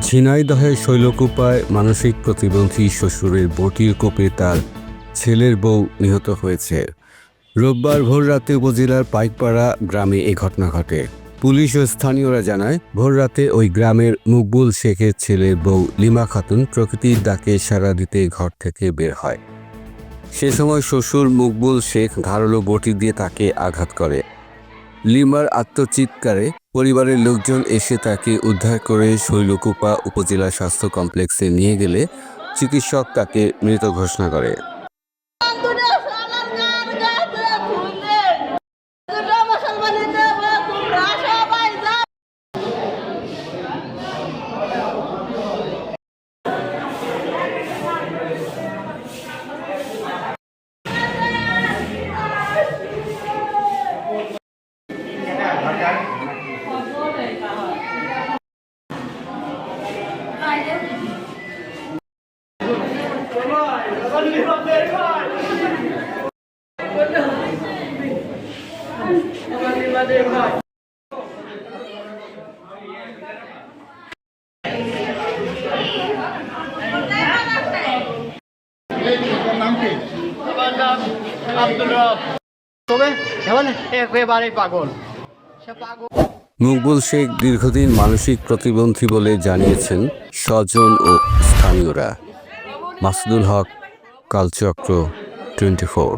ঝিনাইদহের শৈলকুপায় মানসিক প্রতিবন্ধী শ্বশুরের বটির কোপে তার ছেলের বউ নিহত হয়েছে। রোববার ভোররাতে উপজেলার পাইকপাড়া গ্রামে এ ঘটনা ঘটে। পুলিশ ও স্থানীয়রা জানায়, ভোররাতে ওই গ্রামের মকবুল শেখের ছেলে বউ লিমা খাতুন প্রকৃতির ডাকে সাড়া দিতে ঘর থেকে বের হয়। সে সময় শ্বশুর মুকবুল শেখ ধারালো বটি দিয়ে তাকে আঘাত করে। লিমার আত্মচিৎকারে পরিবারের লোকজন এসে তাকে উদ্ধার করে শৈলকুপা উপজেলা স্বাস্থ্য কমপ্লেক্সে নিয়ে গেলে চিকিৎসক তাকে মৃত ঘোষণা করে। পাগল মকবুল শেখ দীর্ঘদিন মানসিক প্রতিবন্ধী বলে জানিয়েছেন। স্বজন ও স্থানীয়রা। Masudul Haque Kalchakra twenty four.